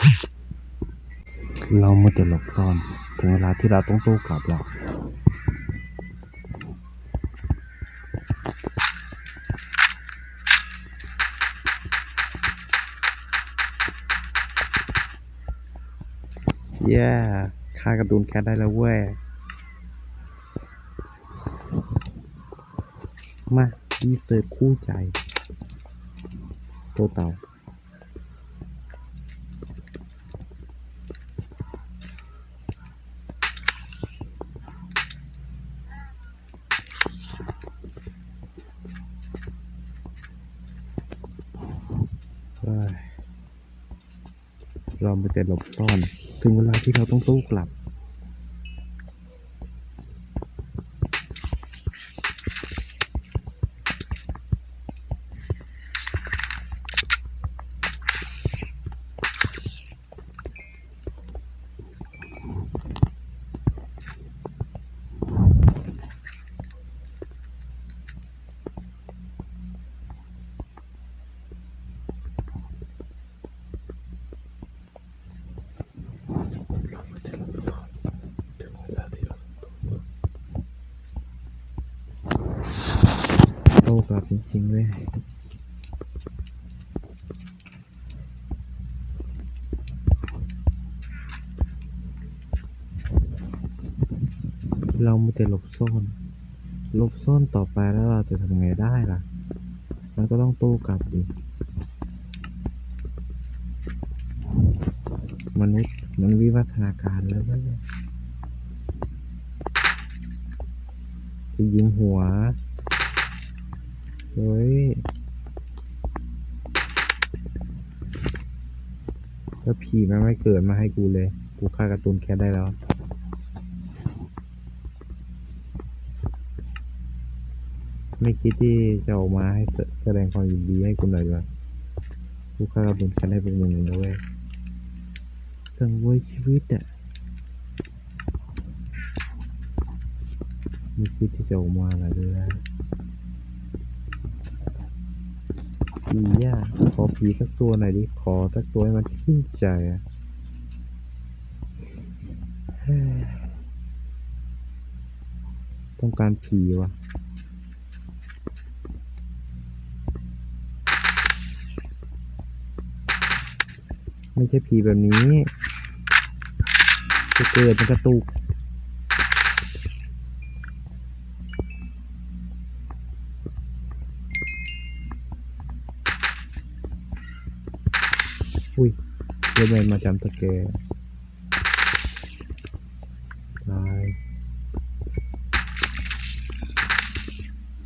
เรามัวแต่หลบซ่อน ถึงเวลาที่เราต้องสู้กลับแล้วเย้ฆ่ากร์ตูนแคทได้แล้วเว้ย มาดีเติร์คู่ใจ โตเต่า เฮ้ย เราไม่แต่หลบซ่อน ถึงเวลาที่เราต้องสู้กลับ โตกลับจริงๆเว้ยเราไม่แต่หลบซ่อนหลบซ่อนต่อไปแล้วเราจะทำไงได้ล่ะ มันก็ต้องโต้กลับดิ มนุษย์มันวิวัฒนาการแล้วเว้ยจะยิงหัว เฮ้ยแล้วผีมันไม่เกิดมาให้กูเลย กูฆ่าการ์ตูนแคทได้แล้ว ไม่คิดที่จะออกมาให้แสดงความยินดีให้กูหน่อยด้วยกูฆ่าการ์ตูนแคทได้เป็นมึงนะเว้ยสังเวยชีวิตอะไม่คิดที่จะออกมาอะไรเลยนะ ผีอะขอผีสักตัวหน่อยดิ ขอสักตัวให้มันชื่นใจอะต้องการผีว่ะไม่ใช่ผีแบบนี้จะเกิดมันกระตุก อุ้ยเดี๋ยวแมนมาจำตะแกรตาย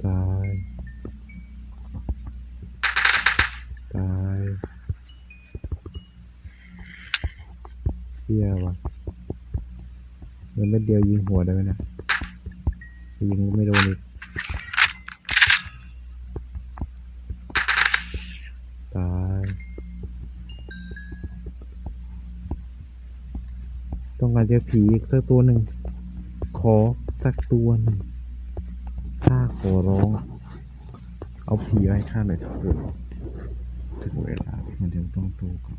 ตาย ตายเฮียว่ะเงินเม็ดเดียวยิงหัวได้ไหมนะยิงไม่โดนอีกตาย อารเจอผีอีกสักตัวหนึ่ง ขอสักตัวหนึ่งข้าขอร้อง เอาผีไว้ข้าหน่อยเถอะถึงเวลาที่มันจะต้องโตกับ